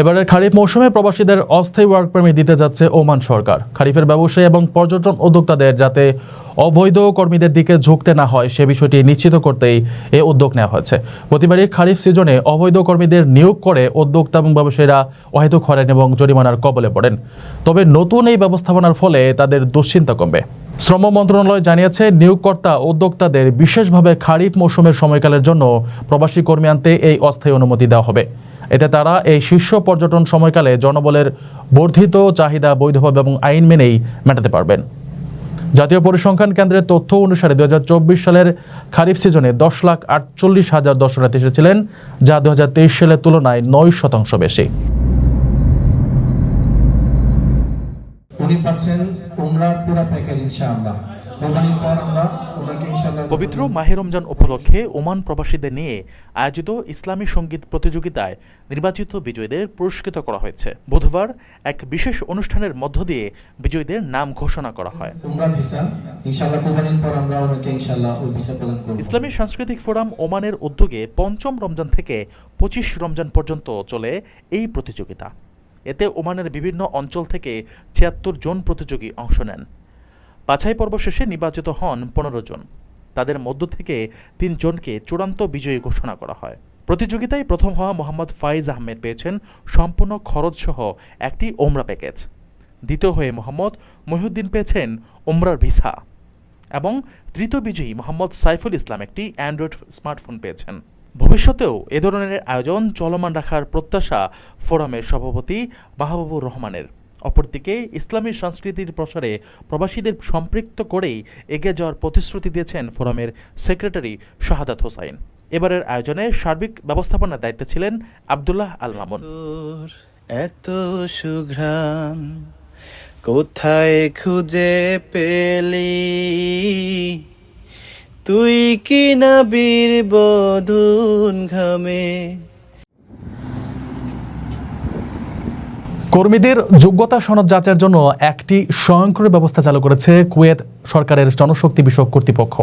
এবারের খারিফ মৌসুমে প্রবাসীদের অস্থায়ী ওয়ার্ক পারমিট দিতে যাচ্ছে ওমান সরকার। খারিফের ব্যবসায়ী এবং পর্যটন উদ্যোক্তাদের যাতে অবৈধ কর্মীদের দিকে ঝুঁকতে না হয়, সে বিষয়টি নিশ্চিত করতেই এ উদ্যোগ নেওয়া হয়েছে। প্রতিবারই খারিফ সিজনে অবৈধ কর্মীদের নিয়োগ করে উদ্যোক্তা এবং ব্যবসায়ীরা অহেতুক হরেন এবং জরিমানার কবলে পড়েন। তবে নতুন এই ব্যবস্থাপনার ফলে তাদের দুশ্চিন্তা কমবে। শ্রম মন্ত্রণালয় জানিয়েছে, নিয়োগকর্তা উদ্যোক্তাদের বিশেষভাবে খারিফ মৌসুমের সময়কালের জন্য প্রবাসী কর্মী আনতে এই অস্থায়ী অনুমতি দেওয়া হবে। এতে তারা এই শীর্ষ পর্যটন সময়কালে জনবলের বর্ধিত চাহিদা বৈধভাবে এবং আইন মেনেই মেটাতে পারবেন। জাতীয় পরিসংখ্যান কেন্দ্রের তথ্য অনুসারে দু হাজার চব্বিশ সালের খারিফ সিজনে দশ লাখ আটচল্লিশ হাজার দর্শনার্থী এসেছিলেন, যা দু হাজার তেইশ সালের তুলনায় নয় শতাংশ বেশি। পাচ্ছেন পুরা প্যাকেজ ইনশাআল্লাহ। পবিত্র মাহে রমজান উপলক্ষে ওমান প্রবাসীদের নিয়ে আয়োজিত ইসলামী সংগীত প্রতিযোগিতায় নির্বাচিত বিজয়ীদের পুরস্কৃত করা হয়েছে। বুধবার এক বিশেষ অনুষ্ঠানের মধ্য দিয়ে বিজয়ীদের নাম ঘোষণা করা হয়। ইসলামী সাংস্কৃতিক ফোরাম ওমানের উদ্যোগে পঞ্চম রমজান থেকে পঁচিশ রমজান পর্যন্ত চলে এই প্রতিযোগিতা। এতে ওমানের বিভিন্ন অঞ্চল থেকে ছিয়াত্তর জন প্রতিযোগী অংশ নেন। বাছাই পর্ব শেষে নির্বাচিত হন পনেরো জন। তাদের মধ্য থেকে তিনজনকে চূড়ান্ত বিজয়ী ঘোষণা করা হয়। প্রতিযোগিতায় প্রথম হওয়া মোহাম্মদ ফাইজ আহমেদ পেয়েছেন সম্পূর্ণ খরচসহ একটি ওমরা প্যাকেজ। দ্বিতীয় হয়ে মোহাম্মদ মহিউদ্দিন পেয়েছেন ওমরার ভিসা। এবং তৃতীয় বিজয়ী মোহাম্মদ সাইফুল ইসলাম একটি অ্যান্ড্রয়েড স্মার্টফোন পেয়েছেন। ভবিষ্যতেও এ ধরনের আয়োজন চলমান রাখার প্রত্যাশা ফোরামের সভাপতি মাহবুবুর রহমানের। অপরদিকে ইসলামী সংস্কৃতির প্রসারে প্রবাসীদের সম্পৃক্ত করেই এগিয়ে যাওয়ার প্রতিশ্রুতি দিয়েছেন ফোরামের সেক্রেটারি শাহাদাত হোসাইন। এবারের আয়োজনে সার্বিক ব্যবস্থাপনার দায়িত্বে ছিলেন আবদুল্লাহ আল মামুন। এত সুঘ্রাণ কোথায় খুঁজে পেলি? তুই কি না বীর বধুন ঘামে? কর্মীদের যোগ্যতা সনদ যাচাইয়ের জন্য একটি স্বয়ংক্রিয় ব্যবস্থা চালু করেছে কুয়েত সরকারের জনশক্তি বিষয়ক কর্তৃপক্ষ।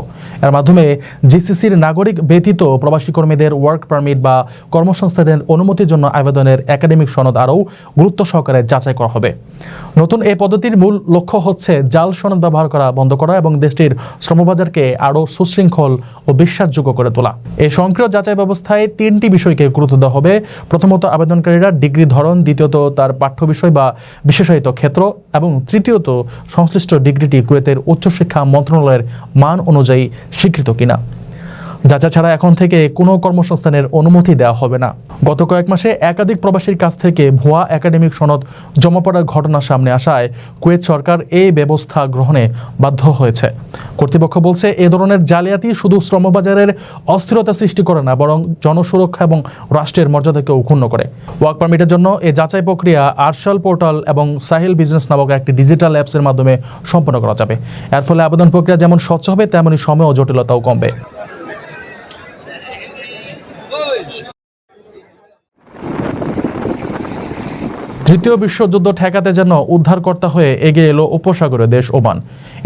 এর মাধ্যমে জিসিসির নাগরিক ব্যতীত প্রবাসী কর্মীদের ওয়ার্ক পারমিট বা কর্মসংস্থানের অনুমতির জন্য আবেদনের একাডেমিক সনদ আরও গুরুত্ব সহকারে যাচাই করা হবে। নতুন এই পদ্ধতির মূল লক্ষ্য হচ্ছে জাল সনদ ব্যবহার করা বন্ধ করা এবং দেশটির শ্রমবাজারকে আরও সুশৃঙ্খল ও বিশ্বাসযোগ্য করে তোলা। এই স্বয়ংক্রিয় যাচাই ব্যবস্থায় তিনটি বিষয়কে গুরুত্ব দেওয়া হবে। প্রথমত, আবেদনকারীরা ডিগ্রি ধরন, দ্বিতীয়ত, তার পাঠ্য বিষয় বা বিশেষায়িত ক্ষেত্র এবং তৃতীয়ত, সংশ্লিষ্ট ডিগ্রিটি কুয়েতের উচ্চশিক্ষা মন্ত্রণালয়ের মান অনুযায়ী স্বীকৃত কিনা। যাচা ছাড়া এখন থেকে কোনো কর্মসংস্থানের অনুমতি দেওয়া হবে না। গত কয়েক মাসে একাধিক প্রবাসীর কাছ থেকে ভুয়া একাডেমিক সনদ জমা পড়ার ঘটনা সামনে আসায় কুয়েত সরকার এই ব্যবস্থা গ্রহণে বাধ্য হয়েছে। কর্তৃপক্ষ বলছে, এ ধরনের জালিয়াতি শুধু শ্রমবাজারের অস্থিরতা সৃষ্টি করে না, বরং জনসুরক্ষা এবং রাষ্ট্রের মর্যাদাকেও ক্ষুণ্ণ করে। ওয়ার্ক পারমিটের জন্য এই যাচাই প্রক্রিয়া আরশাল পোর্টাল এবং সাহিল বিজনেস নামক একটি ডিজিটাল অ্যাপসের মাধ্যমে সম্পন্ন করা যাবে। এর ফলে আবেদন প্রক্রিয়া যেমন স্বচ্ছ হবে তেমনই সময় ও জটিলতাও কমবে। তৃতীয় বিশ্বযুদ্ধ ঠেকাতে যেন উদ্ধারকর্তা হয়ে এগিয়ে এলো উপসাগরীয় দেশ ওমান।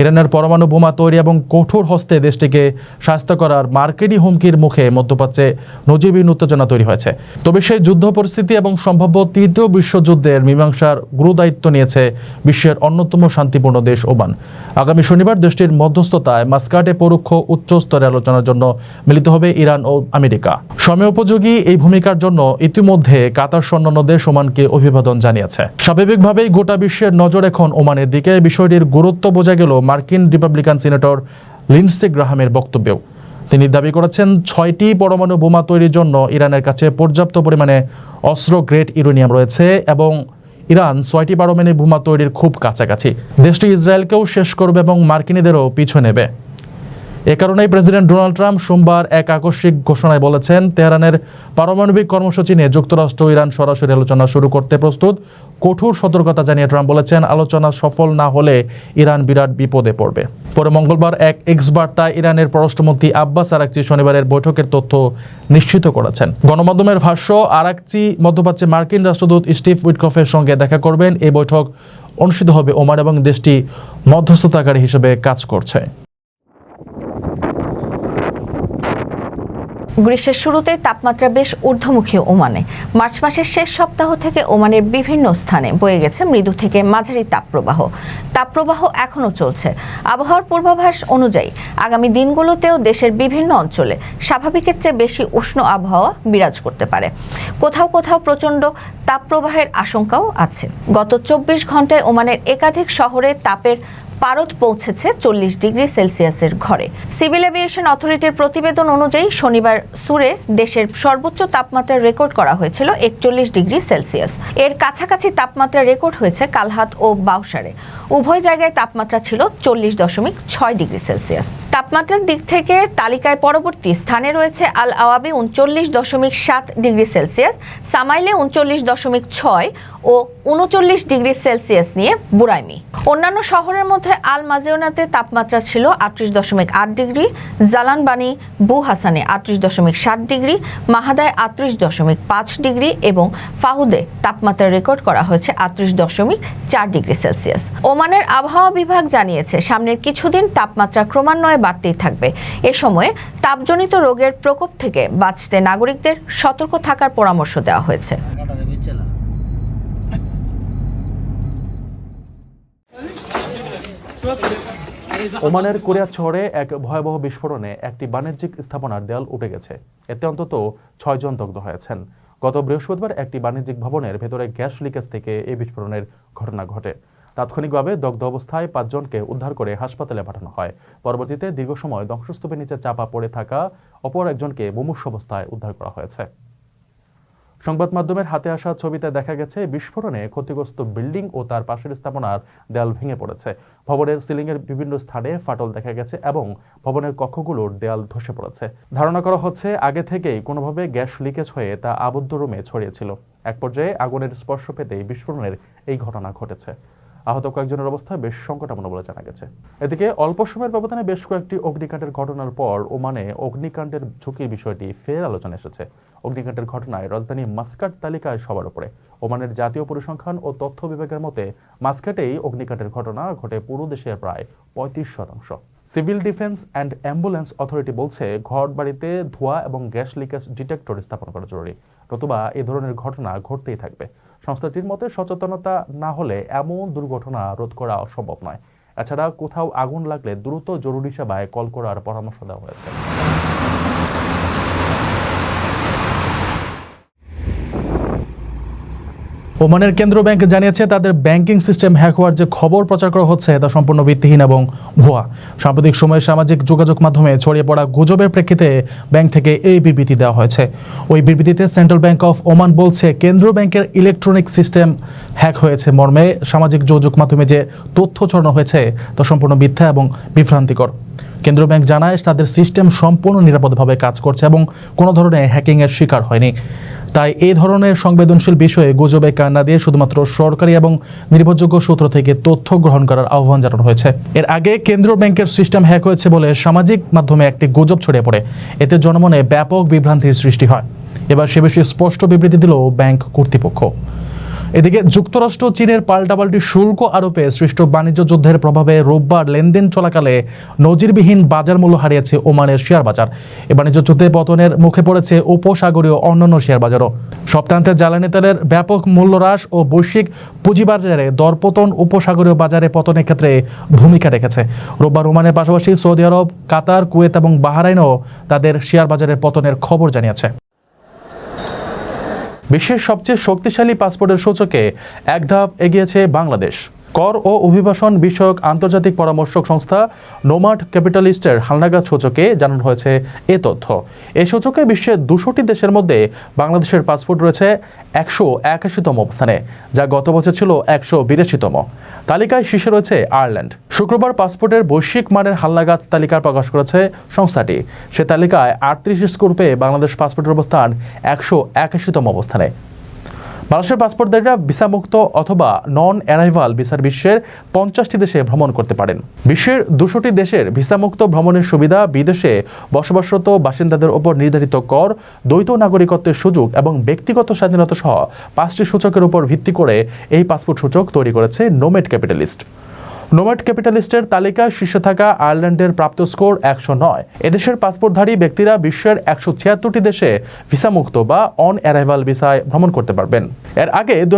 ইরানের পরমাণু বোমা তৈরি এবং কঠোর হস্তে দেশটিকে স্বাস্থ্য করার মার্কেটি হুমকির মুখে মধ্যপ্রাচ্যে নজিরবিহীন উত্তেজনা তৈরি হয়েছে। তবে সেই যুদ্ধ পরিস্থিতি এবং সম্ভাব্য তৃতীয় বিশ্বযুদ্ধের মীমাংসার গুরুদায়িত্ব নিয়েছে বিশ্বের অন্যতম শান্তিপূর্ণ দেশ ওমান। আগামী শনিবার দেশটির মধ্যস্থতায় মাস্কাটে পরোক্ষ উচ্চ স্তরের আলোচনার জন্য মিলিত হবে ইরান ও আমেরিকা। সময় উপযোগী এই ভূমিকার জন্য ইতিমধ্যে কাতার সন্ন্যান্য দেশ ওমানকে অভিবাদন জানিয়েছে। স্বাভাবিকভাবেই গোটা বিশ্বের নজর এখন ওমানের দিকে। বিষয়টির গুরুত্ব বোঝা গেল মার্কিন রিপাবলিকান সিনেটর লিন্সে গ্রাহামের বক্তব্যেও। তিনি দাবি করেছেন, ছয়টি পরমাণু বোমা তৈরির জন্য ইরানের কাছে পর্যাপ্ত পরিমাণে অস্ত্র গ্রেড ইউরেনিয়াম রয়েছে এবং ইরান ছয়টি পারমাণবিক বোমা তৈরির খুব কাছাকাছি। দেশটি ইসরায়েলকেও শেষ করবে এবং মার্কিনীদেরও পিছু নেবে। এ কারণেই প্রেসিডেন্ট ডোনাল্ড ট্রাম্প সোমবার এক আকস্মিক ঘোষণায় বলেছেন, তেহরানের পারমাণবিক কর্মসূচি নিয়ে যুক্তরাষ্ট্র ইরান সরাসরি আলোচনা শুরু করতে প্রস্তুত। কঠোর সতর্কতা জানিয়ে ট্রাম্প বলেছেন, আলোচনা সফল না হলে ইরান বিরাট বিপদে পড়বে। পরে মঙ্গলবার এক এক্স বার্তায় ইরানের পররাষ্ট্রমন্ত্রী আব্বাস আরাকচি শনিবারের বৈঠকের তথ্য নিশ্চিত করেছেন। গণমাধ্যমের ভাষ্য, আরাকচি মধ্যপ্রাচ্যে মার্কিন রাষ্ট্রদূত স্টিভ উইটকফের সঙ্গে দেখা করবেন। এই বৈঠক অনুষ্ঠিত হবে ওমান এবং দেশটি মধ্যস্থতাকারী হিসেবে কাজ করছে। গ্রীষ্মের শুরুতে তাপমাত্রা বেশ ঊর্ধ্বমুখী ওমানে। মার্চ মাসের শেষ সপ্তাহ থেকে ওমানের বিভিন্ন স্থানে বয়ে গেছে মৃদু থেকে মাঝারি তাপপ্রবাহ। তাপপ্রবাহ এখনও চলছে। আবহাওয়ার পূর্বাভাস অনুযায়ী আগামী দিনগুলোতেও দেশের বিভিন্ন অঞ্চলে স্বাভাবিকের চেয়ে বেশি উষ্ণ আবহাওয়া বিরাজ করতে পারে। কোথাও কোথাও প্রচণ্ড তাপপ্রবাহের আশঙ্কাও আছে। গত চব্বিশ ঘন্টায় ওমানের একাধিক শহরে তাপের পারদ পৌঁছেছে চল্লিশ ডিগ্রি সেলসিয়াসের ঘরে। সিভিল এভিয়েশন অথরিটির প্রতিবেদন অনুযায়ী শনিবার সুরে দেশের সর্বোচ্চ তাপমাত্রা রেকর্ড করা হয়েছিল একচল্লিশ ডিগ্রি সেলসিয়াস। এর কাছাকাছি তাপমাত্রা রেকর্ড হয়েছে কালহাত ও বাউসারে। উভয় জায়গায় তাপমাত্রা ছিল চল্লিশ দশমিক ছয় ডিগ্রি সেলসিয়াস। তাপমাত্রার দিক থেকে তালিকায় পরবর্তী স্থানে রয়েছে আল আওয়াবি উনচল্লিশ দশমিক সাত ডিগ্রি সেলসিয়াস, সামাইলে উনচল্লিশ দশমিক ছয় ও উনচল্লিশ ডিগ্রি সেলসিয়াস নিয়ে বুড়াইমি। অন্যান্য শহরের মধ্যে আল মাজেওনাতে তাপমাত্রা ছিল আটত্রিশ দশমিক আট ডিগ্রি, জালানবানি বু হাসানে আটত্রিশ দশমিক সাত ডিগ্রি, মাহাদায় আটত্রিশ দশমিক পাঁচ ডিগ্রি এবং ফাহুদে তাপমাত্রা রেকর্ড করা হয়েছে আটত্রিশ দশমিক চার ডিগ্রি সেলসিয়াস। ওমানের আবহাওয়া বিভাগ জানিয়েছে, সামনের কিছুদিন তাপমাত্রা ক্রমান্বয়ে বাড়তেই থাকবে। এ সময়ে তাপজনিত রোগের প্রকোপ থেকে বাঁচতে নাগরিকদের সতর্ক থাকার পরামর্শ দেওয়া হয়েছে। ওমানের কোরিয়া শহরে এক ভয়াবহ বিস্ফোরণে একটি বাণিজ্যিক স্থাপনার দেয়াল উঠে গেছে। এতে অন্তত ছয়জন দগ্ধ হয়েছেন। গত বৃহস্পতিবার একটি বাণিজ্যিক ভবনের ভেতরে গ্যাস লিকেজ থেকে এই বিস্ফোরণের ঘটনা ঘটে। তাৎক্ষণিকভাবে দগ্ধ অবস্থায় পাঁচজনকে উদ্ধার করে হাসপাতালে পাঠানো হয়। পরবর্তীতে দীর্ঘ সময় ধ্বংসস্তূপের নিচে চাপা পড়ে থাকা অপর একজনকে মুমূর্ষ অবস্থায় উদ্ধার করা হয়েছে। সংবাদ মাধ্যমের হাতে আসা ছবিতে দেখা গেছে বিস্ফোরণে ক্ষতিগ্রস্ত বিল্ডিং ও তার পাশের স্থাপনার দেয়াল ভেঙে পড়েছে। ভবনের সিলিংয়ের বিভিন্ন স্থানে ফাটল দেখা গেছে এবং ভবনের কক্ষগুলোর দেয়াল ধসে পড়েছে। ধারণা করা হচ্ছে, আগে থেকেই কোনোভাবে গ্যাস লিকেজ হয়ে তা আবদ্ধ রুমে ছড়িয়েছিল এক পর্যায়ে আগুনের স্পর্শ পেতেই বিস্ফোরণের এই ঘটনা ঘটেছে। আহত কয়েকজনের অবস্থা বেশ সংকটাপন্ন বলে জানা গেছে। এদিকে অল্প সময়ের ব্যবধানে বেশ কয়েকটি অগ্নিকাণ্ডের ঘটনার পর ওমানে অগ্নিকাণ্ডের ঝুঁকির বিষয়টি ফের আলোচনা এসেছে। অগ্নিকাণ্ডের ঘটনায় রাজধানী মাস্কাট তালিকায় সবার উপরে। ওমানের জাতীয় পরিসংখ্যান ও তথ্য বিভাগের মতে, মাস্কাটেই অগ্নিকাণ্ডের ঘটনা ঘটে পুরো দেশের প্রায় পঁয়ত্রিশ শতাংশ। Civil defence and ambulance authority বলছে ঘর বাড়িতে ধোঁয়া এবং গ্যাস লিকেজ ডিটেক্টর স্থাপন করা জরুরি। নতুবা এ ধরনের ঘটনা ঘটতেই থাকবে। সংস্থাটির মতে সচেতনতা না হলে এমন দুর্ঘটনা রোধ করা সম্ভব নয়। এছাড়া কোথাও আগুন লাগলে দ্রুত জরুরি সেবায় কল করার পরামর্শ দেওয়া হয়েছে। ওমানের কেন্দ্র ব্যাংক জানিয়েছে, তাদের ব্যাংকিং সিস্টেম হ্যাক হওয়ার যে খবর প্রচার করা হচ্ছে, তা সম্পূর্ণ ভিত্তিহীন এবং ভুয়া। সাম্প্রতিক সময়ে সামাজিক যোগাযোগ মাধ্যমে ছড়িয়ে পড়া গুজবের প্রেক্ষিতে ব্যাংক থেকে এই বিবৃতি দেওয়া হয়েছে। ওই বিবৃতিতে সেন্ট্রাল ব্যাংক অফ ওমান বলছে কেন্দ্র ব্যাংকের ইলেকট্রনিক সিস্টেম হ্যাক হয়েছে। মর্মে, সামাজিক যোগাযোগ মাধ্যমে যে তথ্য ছড়ানো হয়েছে, তা সম্পূর্ণ মিথ্যা এবং বিভ্রান্তিকর। কেন্দ্র ব্যাংক জানায়, তাদের সিস্টেম সম্পূর্ণ নিরাপদভাবে কাজ করছে এবং কোনো ধরনের হ্যাকিংয়ের শিকার হয়নি। তাই এ ধরনের সংবেদনশীল বিষয়ে গুজবে কান না দিয়ে শুধুমাত্র সরকারি এবং নির্ভরযোগ্য সূত্র থেকে তথ্য গ্রহণ করার আহ্বান জানানো হয়েছে। এর আগে কেন্দ্রীয় ব্যাংকের সিস্টেম হ্যাক হয়েছে বলে সামাজিক মাধ্যমে একটি গুজব ছড়িয়ে পড়ে। এতে জনমনে ব্যাপক বিভ্রান্তির সৃষ্টি হয়। এবার সে বিষয়ে স্পষ্ট বিবৃতি দিল ব্যাংক কর্তৃপক্ষ। এদিকে যুক্তরাষ্ট্র, চীনের পাল্টাপাল্টি শুল্ক আরোপে সৃষ্ট বাণিজ্য যুদ্ধের প্রভাবে রোববার লেনদেন চলাকালে নজিরবিহীন বাজার মূল্য হারিয়েছে ওমানের শেয়ার বাজার। এ বাণিজ্য যুদ্ধে পতনের মুখে পড়েছে উপসাগরীয় অন্যান্য শেয়ার বাজারও। সপ্তাহান্তে জ্বালানি তেলের ব্যাপক মূল্য হ্রাস ও বৈশ্বিক পুঁজিবাজারে দরপতন উপসাগরীয় বাজারে পতনের ক্ষেত্রে ভূমিকা রেখেছে। রোববার ওমানের পাশাপাশি সৌদি আরব, কাতার, কুয়েত এবং বাহারাইনও তাদের শেয়ার বাজারের পতনের খবর জানিয়েছে। বিশ্বের সবচেয়ে শক্তিশালী পাসপোর্টের সূচকে এক ধাপ এগিয়েছে বাংলাদেশ। কর ও অভিবাসন বিষয়ক আন্তর্জাতিক পরামর্শক সংস্থা নোমাড ক্যাপিটালিস্টের হালনাগাদ সূচকে জানানো হয়েছে এ তথ্য। এ সূচকে বিশ্বের দুশোটি দেশের মধ্যে বাংলাদেশের পাসপোর্ট রয়েছে একশো একাশিতম অবস্থানে, যা গত বছর ছিল একশো বিরাশিতম। তালিকায় শীর্ষে রয়েছে আয়ারল্যান্ড। শুক্রবার পাসপোর্টের বৈশ্বিক মানের হালনাগাদ তালিকা প্রকাশ করেছে সংস্থাটি। সে তালিকায় আটত্রিশ স্কোর পেয়ে বাংলাদেশ পাসপোর্টের অবস্থান একশো একাশিতম অবস্থানে। বাংলাদেশের পাসপোর্টধারীরা ভিসামুক্ত অথবা নন অ্যারাইভাল ভিসার বিশ্বের পঞ্চাশটি দেশে ভ্রমণ করতে পারেন। বিশ্বের দুশোটি দেশের ভিসামুক্ত ভ্রমণের সুবিধা বিদেশে বসবাসরত বাসিন্দাদের ওপর নির্ধারিত কর, দ্বৈত নাগরিকত্বের সুযোগ এবং ব্যক্তিগত স্বাধীনতা সহ পাঁচটি সূচকের উপর ভিত্তি করে এই পাসপোর্ট সূচক তৈরি করেছে নোমেড ক্যাপিটালিস্ট নোম্যাড ক্যাপিটালিস্টের তালিকায় শীর্ষে থাকা আয়ারল্যান্ডের প্রাপ্ত স্কোর একশো নয়। এদেশের পাসপোর্টধারী ব্যক্তিরা বিশ্বের একশো ছিয়াত্তরটি দেশে ভিসামুক্ত বা অন অ্যারাইভাল ভিসায় ভ্রমণ করতে পারবেন। এর আগে দু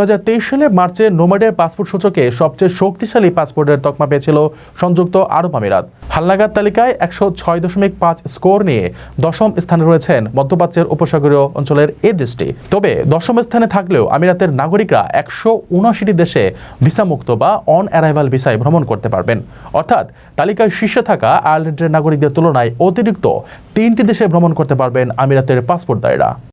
সালে মার্চে নোম্যাডের পাসপোর্ট সূচকে সবচেয়ে শক্তিশালী পাসপোর্টের তকমা পেয়েছিল সংযুক্ত আরব আমিরাত। হালনাগাদ তালিকায় একশো ছয় দশমিক পাঁচ স্কোর নিয়ে দশম স্থানে রয়েছেন মধ্যপ্রাচ্যের উপসাগরীয় অঞ্চলের এই দেশটি। তবে দশম স্থানে থাকলেও আমিরাতের নাগরিকরা একশো উনআশিটি দেশে ভিসামুক্ত বা অন অ্যারাইভাল ভিসায় ভ্রমণ করতে পারবেন। অর্থাৎ তালিকায় শীর্ষে থাকা আয়ারল্যান্ডের নাগরিকদের তুলনায় অতিরিক্ত তিনটি দেশে ভ্রমণ করতে পারবেন আমিরাতের পাসপোর্ট পাসপোর্টদারীরা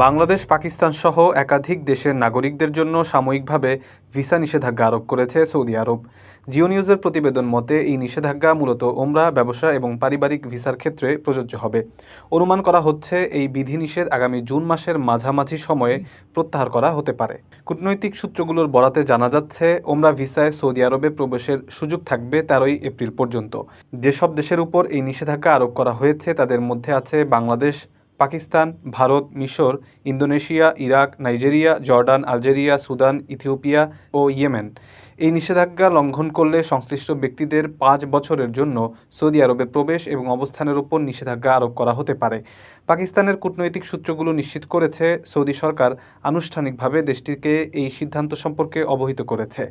বাংলাদেশ, পাকিস্তান সহ একাধিক দেশের নাগরিকদের জন্য সাময়িকভাবে ভিসা নিষেধাজ্ঞা আরোপ করেছে সৌদি আরব। জিও নিউজের প্রতিবেদন মতে, এই নিষেধাজ্ঞা মূলত ওমরা ব্যবসা এবং পারিবারিক ভিসার ক্ষেত্রে প্রযোজ্য হবে। অনুমান করা হচ্ছে, এই বিধিনিষেধ আগামী জুন মাসের মাঝামাঝি সময়ে প্রত্যাহার করা হতে পারে। কূটনৈতিক সূত্রগুলোর বরাতে জানা যাচ্ছে ওমরা ভিসায় সৌদি আরবে প্রবেশের সুযোগ থাকবে তেরোই এপ্রিল পর্যন্ত। যেসব দেশের উপর এই নিষেধাজ্ঞা আরোপ করা হয়েছে, তাদের মধ্যে আছে বাংলাদেশ পাকিস্তান ভারত মিশর Indonesia Iraq Nigeria Jordan Algeria Sudan Ethiopia ও ইয়েমেন। এই নিষেধাজ্ঞা লঙ্ঘন করলে সংশ্লিষ্ট ব্যক্তিদের পাঁচ বছরের জন্য সৌদি আরবে প্রবেশ এবং অবস্থানের উপর নিষেধাজ্ঞা আরোপ করা হতে পারে। পাকিস্তানের কূটনৈতিক সূত্রগুলো নিশ্চিত করেছে, সৌদি সরকার আনুষ্ঠানিকভাবে দেশটিকে এই সিদ্ধান্ত সম্পর্কে অবহিত করেছে।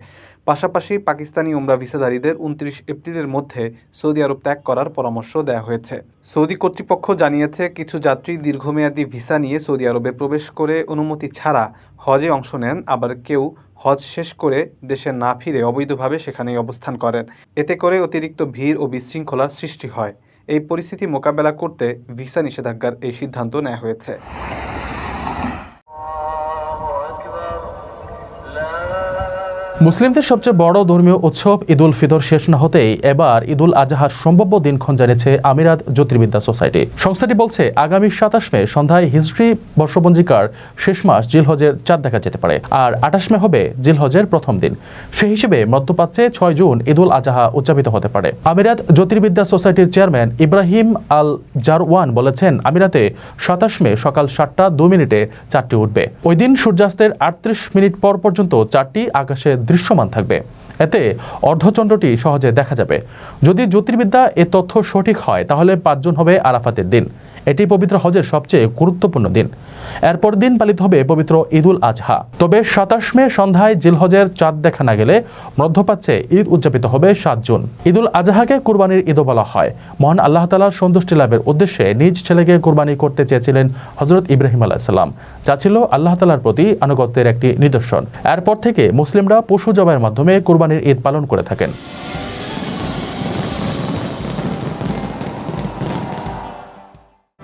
পাশাপাশি পাকিস্তানি ওমরা ভিসাধারীদের উনত্রিশ এপ্রিলের মধ্যে সৌদি আরব ত্যাগ করার পরামর্শ দেওয়া হয়েছে। সৌদি কর্তৃপক্ষ জানিয়েছে, কিছু যাত্রী দীর্ঘমেয়াদী ভিসা নিয়ে সৌদি আরবে প্রবেশ করে অনুমতি ছাড়া হজে অংশ নেন, আবার কেউ হজ শেষ করে দেশে না ফিরে অবৈধভাবে সেখানেই অবস্থান করেন। এতে করে অতিরিক্ত ভিড় ও বিশৃঙ্খলার সৃষ্টি হয়। এই পরিস্থিতি মোকাবেলা করতে ভিসা নিষেধাজ্ঞার এই সিদ্ধান্ত নেওয়া হয়েছে। মুসলিমদের সবচেয়ে বড় ধর্মীয় উৎসব ঈদ উল ফিতর শেষ না হতেই এবার ঈদ উল আজহার সম্ভাব্য দিনক্ষণ জানিয়েছে আমিরাত জ্যোতির্বিদ্যা সোসাইটি। সংস্থাটি বলছে, আগামী সাতাশ মে সন্ধ্যায় হিস্ট্রি বর্ষপঞ্জিকার শেষ মাস জিলহজের চাঁদ দেখা যেতে পারে আর আঠাশ মে হবে জিলহজের প্রথম দিন। সেই হিসেবে মধ্যপ্রাচ্যে ছয় জুন ঈদ উল আজহা উদযাপিত হতে পারে। আমিরাত জ্যোতির্বিদ্যা সোসাইটির চেয়ারম্যান ইব্রাহিম আল জারওয়ান বলেছেন, আমিরাতে সাতাশ মে সকাল সাতটা দু মিনিটে চারটি উঠবে। ওই দিন সূর্যাস্তের আটত্রিশ মিনিট পর পর্যন্ত চারটি আকাশে দৃশ্যমান থাকবে। এতে অর্ধচন্দ্রটি সহজে দেখা যাবে। যদি জ্যোতির্বিদ্যা এ তথ্য সঠিক হয়, তাহলে পাঁচজন হবে আরাফাতের দিন। এটি পবিত্র হজের সবচেয়ে গুরুত্বপূর্ণ দিন। এরপর দিন পালিত হবে পবিত্র ঈদুল আজহা। তবে সাতাশ মে সন্ধ্যায় জিলহজের চাঁদ দেখা না গেলে মধ্যপ্রাচ্যে ঈদ উদযাপিত হবে সাত জুন। ঈদুল আজহাকে কুরবানির ঈদও বলা হয়। মহান আল্লাহ তালার সন্তুষ্টি লাভের উদ্দেশ্যে নিজ ছেলেকে কুরবানি করতে চেয়েছিলেন হজরত ইব্রাহিম আলাহিসাল্লাম যা ছিল আল্লাহ তালার প্রতি আনুগত্যের একটি নিদর্শন। এরপর থেকে মুসলিমরা পশু জবাইয়ের মাধ্যমে কুরবানির ঈদ পালন করে থাকেন।